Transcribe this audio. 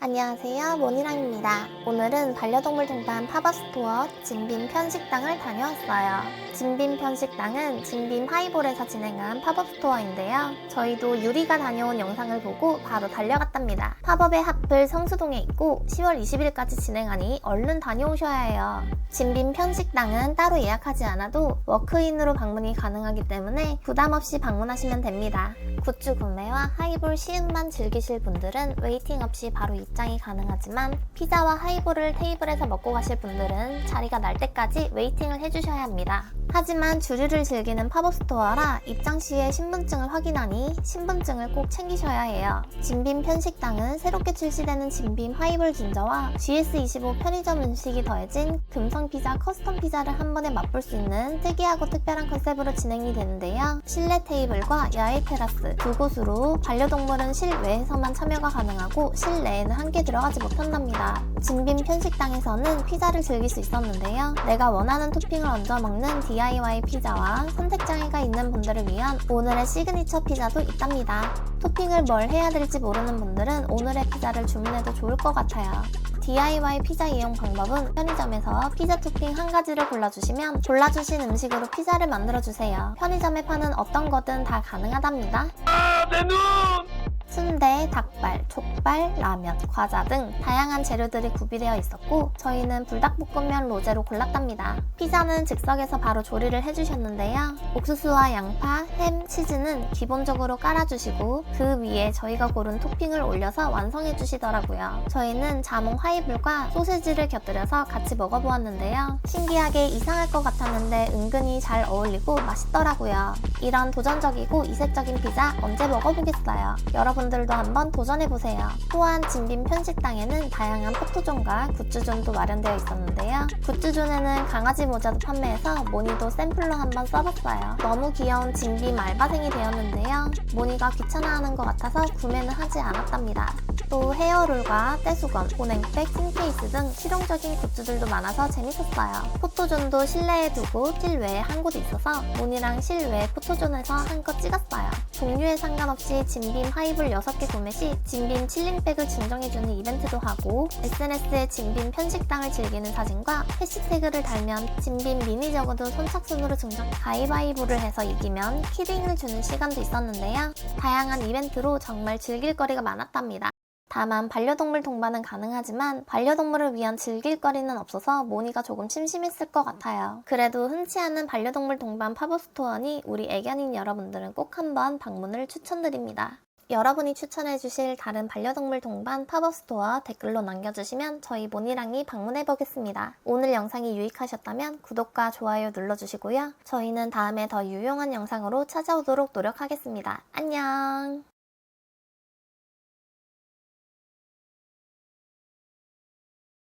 안녕하세요. 모니랑입니다. 오늘은 반려동물 동반 팝업스토어 진빔 편식당을 다녀왔어요. 진빔 편식당은 진빔 하이볼에서 진행한 팝업스토어인데요. 저희도 유리가 다녀온 영상을 보고 바로 달려갔답니다. 팝업의 하플 성수동에 있고 10월 20일까지 진행하니 얼른 다녀오셔야 해요. 진빔 편식당은 따로 예약하지 않아도 워크인으로 방문이 가능하기 때문에 부담 없이 방문하시면 됩니다. 굿즈 구매와 하이볼 시음만 즐기실 분들은 웨이팅 없이 바로 입장이 가능하지만 피자와 하이볼을 테이블에서 먹고 가실 분들은 자리가 날 때까지 웨이팅을 해주셔야 합니다. 하지만 주류를 즐기는 팝업 스토어라 입장 시에 신분증을 확인하니 신분증을 꼭 챙기셔야 해요. 진빔 편식당은 새롭게 출시되는 진빔 하이볼 진저와 GS25 편의점 음식이 더해진 금성 피자 커스텀 피자를 한 번에 맛볼 수 있는 특이하고 특별한 컨셉으로 진행이 되는데요. 실내 테이블과 야외 테라스 두 곳으로 반려동물은 실외에서만 참여가 가능하고 실내에는 함께 들어가지 못한답니다. 진빔 편식당에서는 피자를 즐길 수 있었는데요. 내가 원하는 토핑을 얹어 먹는 DIY 피자와 선택장애가 있는 분들을 위한 오늘의 시그니처 피자도 있답니다. 토핑을 뭘 해야 될지 모르는 분들은 오늘의 피자를 주문해도 좋을 것 같아요. DIY 피자 이용 방법은 편의점에서 피자 토핑 한 가지를 골라주시면 골라주신 음식으로 피자를 만들어주세요. 편의점에 파는 어떤 거든 다 가능하답니다. 순대, 닭발, 족발, 라면, 과자 등 다양한 재료들이 구비되어 있었고 저희는 불닭볶음면 로제로 골랐답니다. 피자는 즉석에서 바로 조리를 해주셨는데요. 옥수수와 양파, 햄, 치즈는 기본적으로 깔아주시고 그 위에 저희가 고른 토핑을 올려서 완성해 주시더라고요. 저희는 자몽 하이볼과 소세지를 곁들여서 같이 먹어보았는데요. 신기하게 이상할 것 같았는데 은근히 잘 어울리고 맛있더라고요. 이런 도전적이고 이색적인 피자 언제 먹어보겠어요. 여러분 들도 한번 도전해보세요. 또한 진빔 편식당에는 다양한 포토존과 굿즈존도 마련되어 있었는데요. 굿즈존에는 강아지 모자도 판매해서 모니도 샘플로 한번 써봤어요. 너무 귀여운 진빔 알바생이 되었는데요. 모니가 귀찮아하는 것 같아서 구매는 하지 않았답니다. 또 헤어롤과 떼수건, 보냉백, 틴케이스 등 실용적인 굿즈들도 많아서 재밌었어요. 포토존도 실내에 두고 실외에 한곳 있어서 모니랑 실외 포토존에서 한껏 찍었어요. 종류에 상관없이 진빔 하이볼 6개 구매 시 진빔 칠링백을 증정해주는 이벤트도 하고 SNS에 진빔 편식당을 즐기는 사진과 해시태그를 달면 진빔 미니 저그도 선착순으로 증정 가위바위보를 해서 이기면 키링을 주는 시간도 있었는데요. 다양한 이벤트로 정말 즐길 거리가 많았답니다. 다만 반려동물 동반은 가능하지만 반려동물을 위한 즐길 거리는 없어서 모니가 조금 심심했을 것 같아요. 그래도 흔치 않은 반려동물 동반 팝업 스토어니 우리 애견인 여러분들은 꼭 한번 방문을 추천드립니다. 여러분이 추천해주실 다른 반려동물 동반 팝업 스토어 댓글로 남겨주시면 저희 모니랑이 방문해보겠습니다. 오늘 영상이 유익하셨다면 구독과 좋아요 눌러주시고요. 저희는 다음에 더 유용한 영상으로 찾아오도록 노력하겠습니다. 안녕!